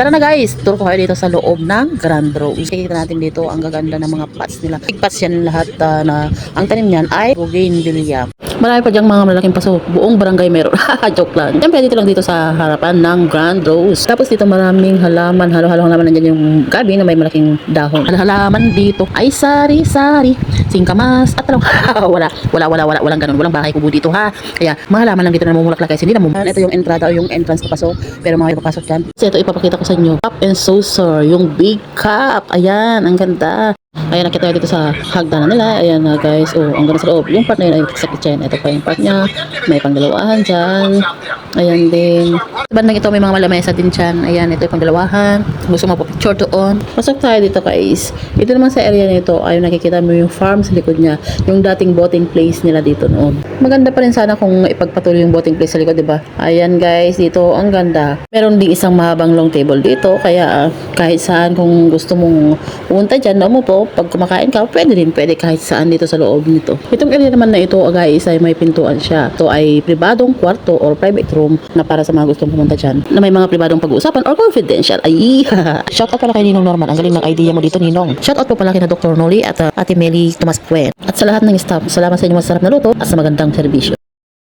Tara na guys, tour ko kayo dito sa loob ng Grand Rose. Kikita natin dito ang gaganda ng mga pots nila. Big pots yan lahat ah, na ang tanim niyan ay bougainvillea. Marami pa diyang mga malaking paso. Buong barangay meron. Joke lang. Siyempre dito lang dito sa harapan ng Grand Rose. Tapos dito maraming halaman. Halo-halo halaman nandiyan yung gabi na may malaking dahon. Al- Halaman dito ay sari-sari. Singkamas at talong. wala, wala, wala, wala, walang ganun. Walang bahay kubo dito ha. Kaya mga halaman lang dito na namumulaklak guys. Hindi na. Ito yung entrada o yung entrance na paso. Pero mga ipapasok dyan. Kasi ito ipapakita ko sa inyo. Cup and saucer. Yung big cup. Ayan, ang ganda. Ayan, nakita tayo dito sa hagdanan nila. Ayan na guys. Oh, ang ganda sa loob. Yung part na yun ay sa kitchen. Ito pa yung part niya. May pangdalawahan dyan. Ayan din. Bandang ito may mga malamesa din dyan. Ayan, ito yung pangdalawahan. Gusto mo pa picture doon. Pasok tayo dito guys. Dito naman sa area nito ay nakikita mo yung farm sa likod niya. Yung dating boating place nila dito noon. Maganda pa rin sana kung ipagpatuloy yung boating place sa likod, di ba? Ayan guys, dito ang ganda. Meron ding isang mahabang long table dito. Kaya ah, kahit saan kung gusto mong pumunta dyan, na po, pag kumakain ka, pwede din, pwede kahit saan dito sa loob nito. Itong area naman na ito, guys, ay may pintuan siya. Ito ay pribadong kwarto or private room na para sa mga gustong pumunta dyan. Na may mga pribadong pag-uusapan or confidential. Ay, shoutout pala kay Ninong Norman. Ang galing ng idea mo dito, Ninong. Shoutout po pala kay na Dr. Noli at uh, Ate Meli Tomas Puen. At sa lahat ng staff, salamat sa inyong masarap na luto at sa magandang serbisyo.